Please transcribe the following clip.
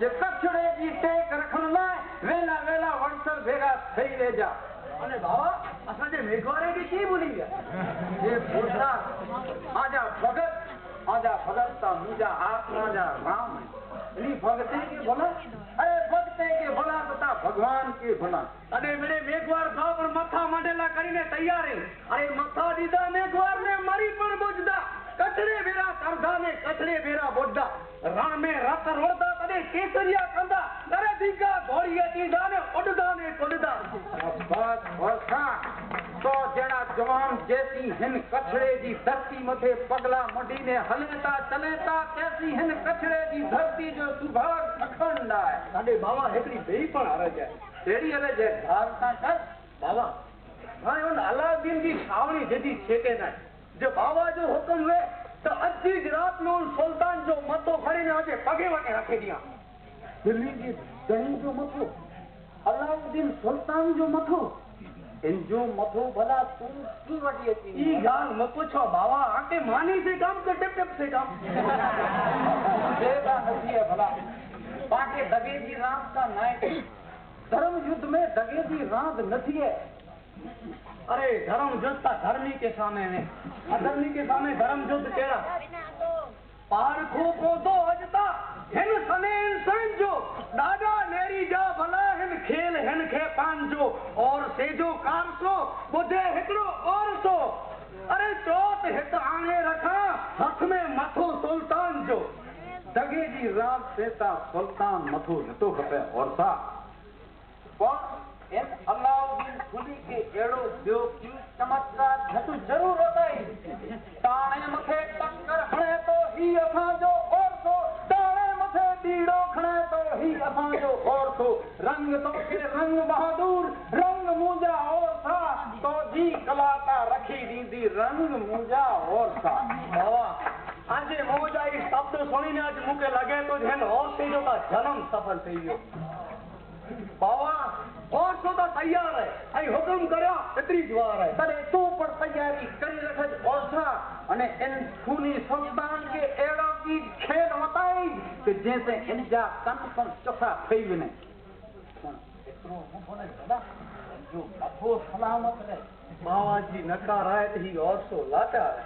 જે કચ્છડે ઈટે કરખણમાં વેલા વેલા વણસર ભેગા થઈ લેજા અને બાવા અસલ જે મેઘવારે કે કી ભૂલી ગયા એ પૂછના આજા ભગત આજા ભગત તા મુજા આપ રાજા રામ લી ભગત કે બોલા અરે ભગત કે બોલા તા ભગવાન કે ભણા અને મેડે મેઘવાર સાવ પણ મથા માંડેલા કરીને તૈયાર અરે મથા દીધા મેઘવાર ને મરી પણ બોજદા કચરે ભેરા સરધા ને કચરે ભેરા બોજદા રામે રત રોડતા केसरिया कंदा नरे दिगा भोरिया दी दाने उडदाने कुडदा बात वर्षा तो जणा जवान जैसी हिन कछड़े दी धरती मथे बाबा जो बाबा वे तो अज्जी रात नो सुल्तान ને આજે પગે વગે રાખી દયા દિલ્હી दही जो मथो अलाउद्दीन सुल्तान जो मथो इन जो मथो भला तू की वटी थी ई गाल न पूछो बाबा आके मानी से काम के टप टप से काम देवा हसी है भला बाकी दगे जी रात का नायक धर्म युद्ध में दगे जी रात नथी है अरे धर्म युद्ध का धर्मी के सामने में अधर्मी के सामने धर्म युद्ध कह रहा पारखों को दो तो दादा मेरी जा भला हन खेल हन के पान और से जो काम तो और तो अरे चोट हित आने रखा हाथ में मथो सुल्तान जो दगे जी राज सेता सुल्तान मथो हितो खपे और सा पर एक अल्लाह उदीन के एड़ो देव की चमत्कार हतु जरूर होता है ताने मखे टक्कर हणे तो ही अफा जो और तो रंग तो के रंग बहादुर रंग मुजा और था तो जी कलाता रखी दीदी रंग मुजा આજે મોજા એ શબ્દો સુણીને આજ મૂકે લાગે તો જેનો હોશ થઈ જન્મ સફળ થઈ ગયો બાવા હોશ તો તૈયાર હે અહીં હુકમ કર્યો એટલી જ વાર હે તને તું પણ તૈયારી કરી રખે ઓછા અને એન ખૂની સંતાન કે એડા કી ખેલ કે જैसे એનજા કંત પણ ચોખા ફેવીને એટલો મોટો ને દાદા જો અબો સલામત રહે બાવાજી નકારાય તો હી ઓરસો લાટા રહે